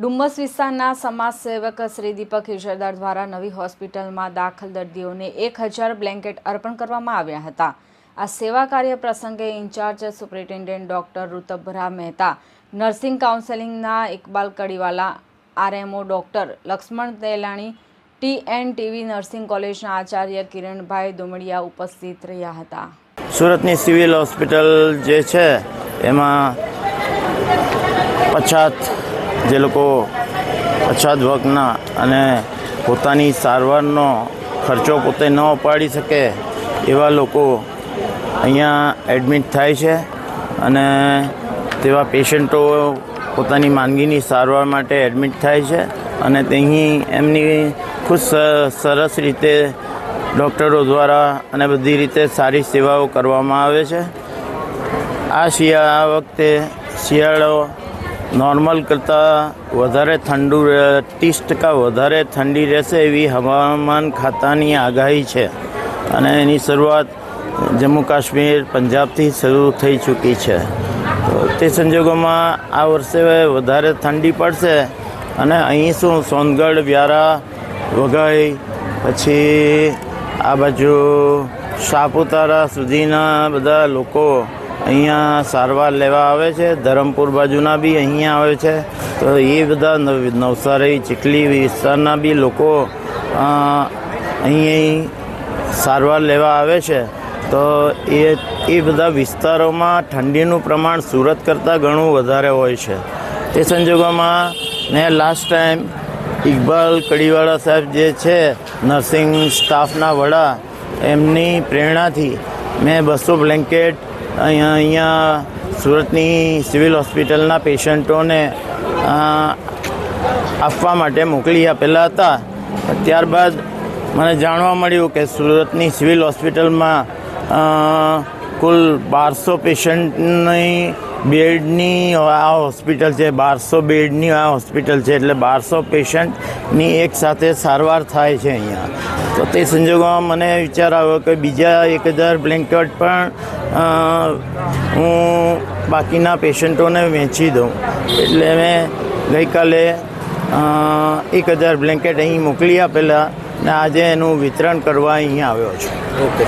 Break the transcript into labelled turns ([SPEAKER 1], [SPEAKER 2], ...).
[SPEAKER 1] ડુમ્મસ વિસ્તારના સમાજસેવક શ્રી દીપક હિજરદાર દ્વારા નવી હોસ્પિટલમાં દાખલ દર્દીઓને એક હજાર બ્લેન્કેટ અર્પણ કરવામાં આવ્યા હતા. આ સેવા કાર્ય પ્રસંગે incharge superintendent doctor Ritambhara Mehta, nursing કાઉન્સેલિંગના Iqbal Kadiwala, RMO doctor Laxman Telani T N TV nursing કોલેજના આચાર્ય કિરણભાઈ દુમડિયા ઉપસ્થિત રહ્યા હતા.
[SPEAKER 2] સુરતની સિવિલ હોસ્પિટલ જે છે, એમાં પછાત જે લોકો અછાત વર્ગના અને પોતાની સારવારનો ખર્ચો પોતે ન ઉપાડી શકે એવા લોકો અહીંયા એડમિટ થાય છે અને તેવા પેશન્ટો પોતાની માંદગીની સારવાર માટે એડમિટ થાય છે અને અહીં એમની ખૂબ સરસ રીતે ડૉક્ટરો દ્વારા અને બધી રીતે સારી સેવાઓ કરવામાં આવે છે. આ શિયા વખતે શિયાળો નોર્મલ કરતાં વધારે ઠંડુ ત્રીસ ટકા વધારે ઠંડી રહેશે એવી હવામાન ખાતાની આગાહી છે. અને એની શરૂઆત જમ્મુ કાશ્મીર, પંજાબથી શરૂ થઈ ચૂકી છે. તો સંજોગોમાં આ વર્ષે વધારે ઠંડી પડશે અને અહીં શું, સોનગઢ, વ્યારા, વઘઈ, પછી આ બાજુ સાપુતારા સુધીના બધા લોકો અહીંયા સારવાર લેવા આવે છે. ધરમપુર બાજુના બી અહીંયા આવે છે. તો એ બધા નવ- નવસારી, ચીખલી, વિસ્તારના બી લોકો અહીં સારવાર લેવા આવે છે. તો એ એ બધા વિસ્તારોમાં ઠંડીનું પ્રમાણ સુરત કરતાં ઘણું વધારે હોય છે. તે સંજોગોમાં મેં લાસ્ટ ટાઈમ ઇકબાલ કડીવાળા સાહેબ જે છે નર્સિંગ સ્ટાફના વડા, એમની પ્રેરણાથી મેં બસો બ્લેન્કેટ અહીંયા અહીંયા સુરતની સિવિલ હોસ્પિટલના પેશન્ટોને આપવા માટે મોકલી આપેલા હતા. ત્યારબાદ મને જાણવા મળ્યું કે સુરતની સિવિલ હોસ્પિટલમાં કુલ બારસો પેશન્ટની બેડની આ હોસ્પિટલ છે, બારસો બેડની આ હોસ્પિટલ છે, એટલે બારસો પેશન્ટની એક સાથે સારવાર થાય છે અહીંયા. તો તે સંજોગોમાં મને વિચાર આવ્યો કે બીજા એક હજાર બ્લેન્કેટ પણ હું બાકીના પેશન્ટોને વેચી દઉં. એટલે મેં ગઈકાલે એક હજાર બ્લેન્કેટ અહીં મોકલી આપેલા ને આજે એનું વિતરણ કરવા અહીં આવ્યો છું.
[SPEAKER 3] ઓકે.